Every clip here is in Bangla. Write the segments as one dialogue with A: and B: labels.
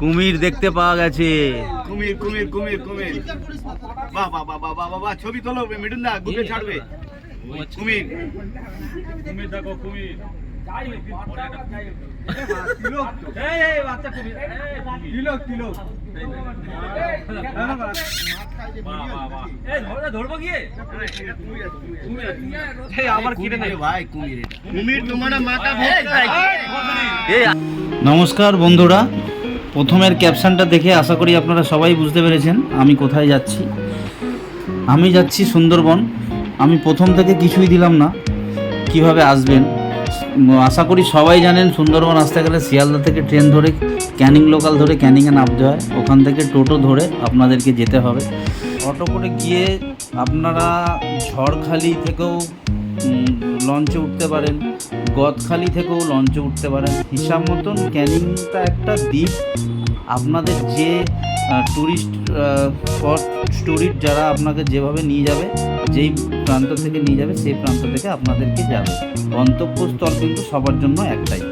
A: কুমির দেখতে পাওয়া গেছে।
B: কুমির কুমির কুমির কুমির। বাহ বাহ বাহ বাহ বাহ বাহ, বাহ ছবি তোলো মিঠুন দা গুপে ছাড়বে। কুমির।
C: কুমির দেখো কুমির। ধরবো গিয়ে আমার কিনে নেই
B: ভাই কুমির এটা কুমির। তোমার মাথা
A: এই নমস্কার বন্ধুরা। প্রথমের ক্যাপশনটা দেখে আশা করি আপনারা সবাই বুঝতে পেরেছেন আমি কোথায় যাচ্ছি। আমি যাচ্ছি সুন্দরবন। আমি প্রথম থেকে কিছুই দিলাম না। কীভাবে আসবেন? আশা করি সবাই জানেন সুন্দরবন আসতে গেলে শিয়ালদা থেকে ট্রেন ধরে, ক্যানিং লোকাল ধরে ক্যানিংয়ে নামতে হয়। ওখান থেকে টোটো ধরে আপনাদেরকে যেতে হবে। অটো করে গিয়ে আপনারা ঝড়খালি থেকেও লঞ্চে উঠতে পারেন। গদখালি থেকেও লঞ্চে উঠতে পারেন। হিসাব মতন ক্যানিংটা একটা দ্বীপ। আপনাদের যে ট্যুরিস্ট স্পট ট্যুরিস্ট যারা আপনাকে যেভাবে নিয়ে যাবে যেই প্রান্ত থেকে নিয়ে যাবে সেই প্রান্ত থেকে আপনাদেরকে যাবে। গন্তব্যস্থল কিন্তু সবার জন্য একটাই।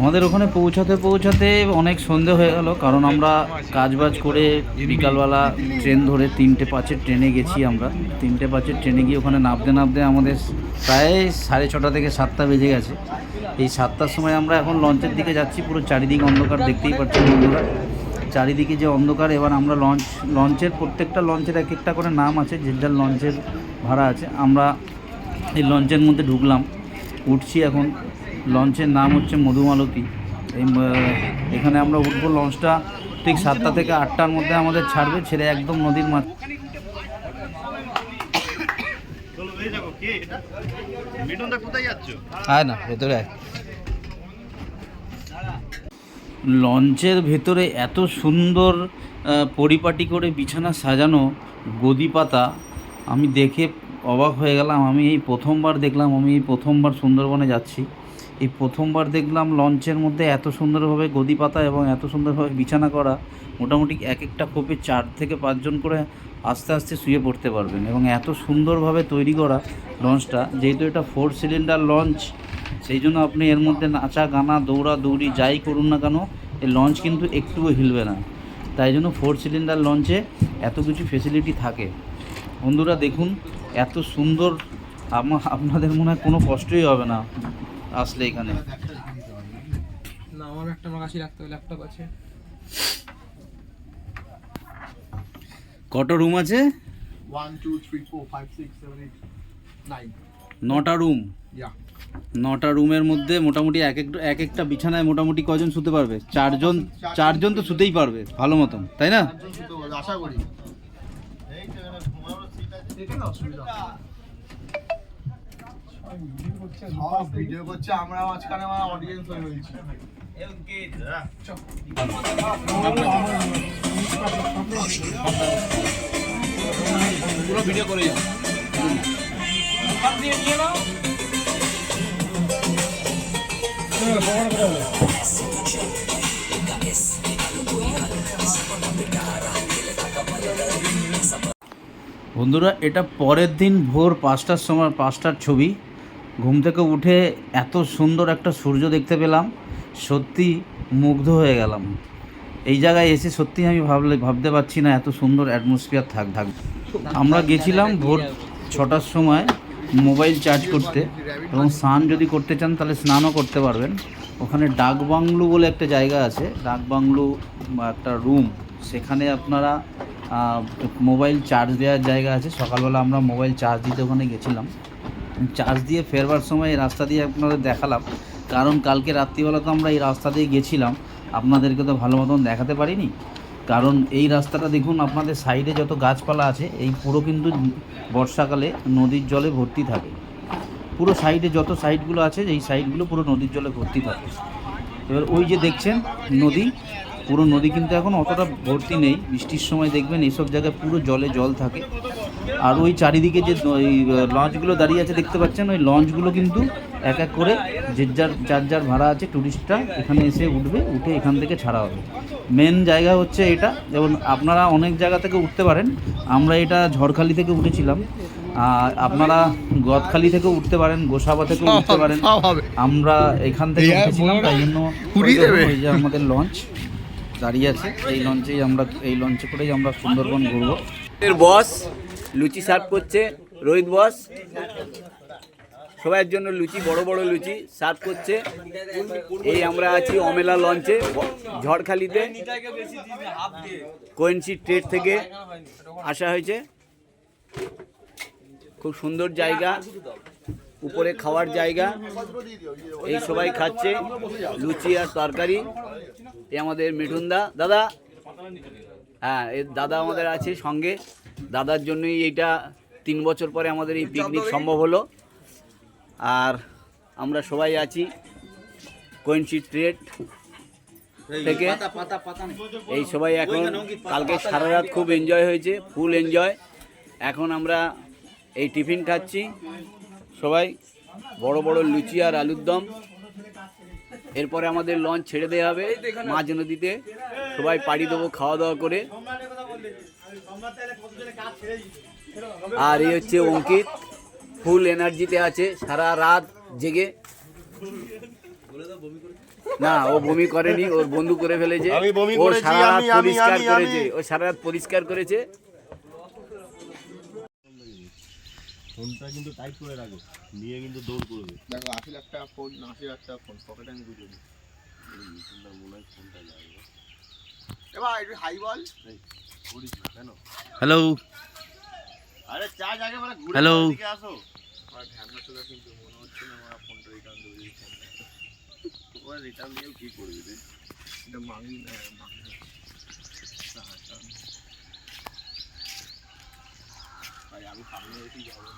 A: আমাদের ওখানে পৌঁছাতে পৌঁছাতে অনেক সন্ধে হয়ে গেল, কারণ আমরা কাজবাজ করে বিকালবেলা ট্রেন ধরে তিনটে পাঁচের ট্রেনে গেছি আমরা। তিনটে পাঁচের ট্রেনে গিয়ে ওখানে নামতে নামতে আমাদের প্রায় সাড়ে ছটা থেকে সাতটা বেজে গেছে। এই সাতটার সময় আমরা এখন লঞ্চের দিকে যাচ্ছি, পুরো চারিদিক অন্ধকার, দেখতেই পাচ্ছি বন্ধুরা। চারিদিকে যে অন্ধকার, এবার আমরা লঞ্চ, লঞ্চের প্রত্যেকটা লঞ্চের এক একটা করে নাম আছে, যে যার লঞ্চের ভাড়া আছে। আমরা এই লঞ্চের মধ্যে ঢুকলাম, উঠছি এখন। লঞ্চের নাম হচ্ছে মধুমালতী। এই এখানে আমরা উঠবো লঞ্চটা ঠিক সাতটা থেকে আটটার মধ্যে আমাদের ছাড়বে ছেড়ে একদম নদীর মাছ
B: চলো এই দেখো কে এটা? মিঠুন দা কোথায় যাচ্ছ?
A: আয় না ভেতরে আয়। লঞ্চের ভেতরে এত সুন্দর পরিপাটি করে বিছানা সাজানো গদি পাতা আমি দেখে অবাক হয়ে গেলাম। আমি এই প্রথমবার দেখলাম আমি এই প্রথমবার সুন্দরবনে যাচ্ছি। এই প্রথমবার দেখলাম লঞ্চের মধ্যে এত সুন্দরভাবে গদি পাতা এবং এত সুন্দরভাবে বিছানা করা, মোটামুটি এক একটা কোপে চার থেকে পাঁচজন করে আস্তে আস্তে শুয়ে পড়তে পারবেন এবং এত সুন্দরভাবে তৈরি করা লঞ্চটা যেহেতু এটা ফোর সিলিন্ডার লঞ্চ সেই জন্য আপনি এর মধ্যে নাচা, গানা, দৌড়া, দৌড়ি যাই করুন না কেন এই লঞ্চ কিন্তু একটুও হিলবে না। তাই জন্য ফোর সিলিন্ডার লঞ্চে এত কিছু ফেসিলিটি থাকে। বন্ধুরা দেখুন, এত সুন্দর আপনাদের মনে হয় কোনো কষ্টই হবে না। আসলে এখানে।
D: না আমার একটা আমার কাছে রাখতে হবে ল্যাপটপ আছে।
A: কত রুম আছে?
D: One two three four five six seven eight nine
A: নটা রুম নটা রুমের মধ্যে মোটামুটি এক এক এক একটা বিছানায় মোটামুটি কজন শুতে পারবে? চারজন চারজন তো শুতেই পারবে ভালো মতন তাই না?
D: আশা করি। সব ভিডিও করছে আমরা মাঝখানে আমার অডিয়েন্স হয়ে রয়েছি।
B: পুরো ভিডিও করে যাও।
A: বন্ধুরা এটা পরের দিন ভোর পাঁচটার সময় পাঁচটার ছবি। ঘুম থেকে উঠে এত সুন্দর একটা সূর্য দেখতে পেলাম, সত্যি মুগ্ধ হয়ে গেলাম। এই জায়গায় এসে সত্যি আমি ভাবলে, ভাবতে পারছি না এত সুন্দর অ্যাটমসফিয়ার থাক থাক। আমরা গেছিলাম ভোর ছটার সময় মোবাইল চার্জ করতে এবং স্নান যদি করতে চান তাহলে স্নানও করতে পারবেন। ওখানে ডাক বাংলু বলে একটা জায়গা আছে ডাক বাংলু একটা রুম সেখানে আপনারা মোবাইল চার্জ দেওয়ার জায়গা আছে। সকালবেলা আমরা মোবাইল চার্জ দিতে ওখানে গেছিলাম। চার্জ দিয়ে ফেরবার সময় এই রাস্তা দিয়ে আপনাদের দেখালাম। কারণ কালকে রাত্রিবেলা তো আমরা এই রাস্তা দিয়ে গেছিলাম। আপনাদেরকে তো ভালো মতন দেখাতে পারিনি। কারণ এই রাস্তাটা দেখুন, আপনাদের সাইডে যত গাছপালা আছে, এই পুরো কিন্তু বর্ষাকালে নদীর জলে ভর্তি থাকে। পুরো সাইডে যত সাইডগুলো আছে, এই সাইডগুলো পুরো নদীর জলে ভর্তি থাকে। এবার ওই যে দেখছেন নদী, পুরো নদী কিন্তু এখন অতটা ভর্তি নেই। বৃষ্টির সময় দেখবেন এইসব জায়গায় পুরো জলে জল থাকে। আর ওই চারিদিকে যে লঞ্চগুলো দাঁড়িয়ে আছে দেখতে পাচ্ছেন? ওই লঞ্চগুলো কিন্তু এক এক করে যে যার যার যার ভাড়া আছে ট্যুরিস্টরা এখানে এসে উঠবে উঠে এখান থেকে ছাড়া হবে। মেন জায়গা হচ্ছে এটা। যেমন আপনারা অনেক জায়গা থেকে উঠতে পারেন। আমরা এটা ঝড়খালি থেকে উঠেছিলাম। আর আপনারা গদখালি থেকেও উঠতে পারেন গোসাবা থেকেও উঠতে পারেন। আমরা এখান থেকে উঠেছিলাম তাই জন্য ওই যে আমাদের লঞ্চ দাঁড়িয়ে আছে। এই লঞ্চেই আমরা এই লঞ্চে করেই আমরা সুন্দরবন ঘুরবো।
B: এর বস লুচি সার্ভ করছে রোহিত বস। সবার জন্য লুচি, বড় বড় লুচি সার্ভ করছে। এই আমরা আছি অমেলা লঞ্চে, ঝড়খালিতে, কোয়েন্সি ট্রেড থেকে আসা হয়েছে। খুব সুন্দর জায়গা, উপরে খাওয়ার জায়গা। এই সবাই খাচ্ছে লুচি আর তরকারি। এই আমাদের মিঠুনদা দাদা? হ্যাঁ এর দাদা আমাদের আছে সঙ্গে। দাদার জন্যই এইটা তিন বছর পরে আমাদের এই পিকনিক সম্ভব হলো। আর আমরা সবাই আছি কোয়েন্সি ট্রেড থেকে। এই সবাই এখন কালকে সারা রাত খুব এনজয় হয়েছে ফুল এনজয় এখন আমরা এই টিফিন খাচ্ছি। সবাই বড় বড় লুচি আর আলুর দম। এরপরে আমাদের লঞ্চ ছেড়ে দেওয়া হবে মাঝ নদীতে। সবাই পাড়ি দেবো খাওয়া দাওয়া করে। আর এই হচ্ছে অঙ্কিত ফুল এনার্জিতে আছে সারা রাত জেগে। না ও বমি করেনি ওর বন্ধু করে ফেলেছে। ও সারা রাত
E: আমি, আমি,
B: পরিষ্কার করেছে ও সারা রাত পরিষ্কার করেছে।
E: ফোনটা কিন্তু টাইট করে রাখো নিয়ে কিন্তু দৌড় করবে।
D: দেখো আশি লাখ টাকা ফোন আশি লাখ টাকা ফোন পকেটে আমি গুজে দিই। এবার একটু হাই বল
E: মানে
D: আমার ফোনটা রিটার্ন দেবো এই ফোনটা
E: ওরা রিটার্ন দিয়েও কি করবে রে?
D: এটা মাগি না মাগি না। না, এটা আমি- সামনে এসেই যাব না।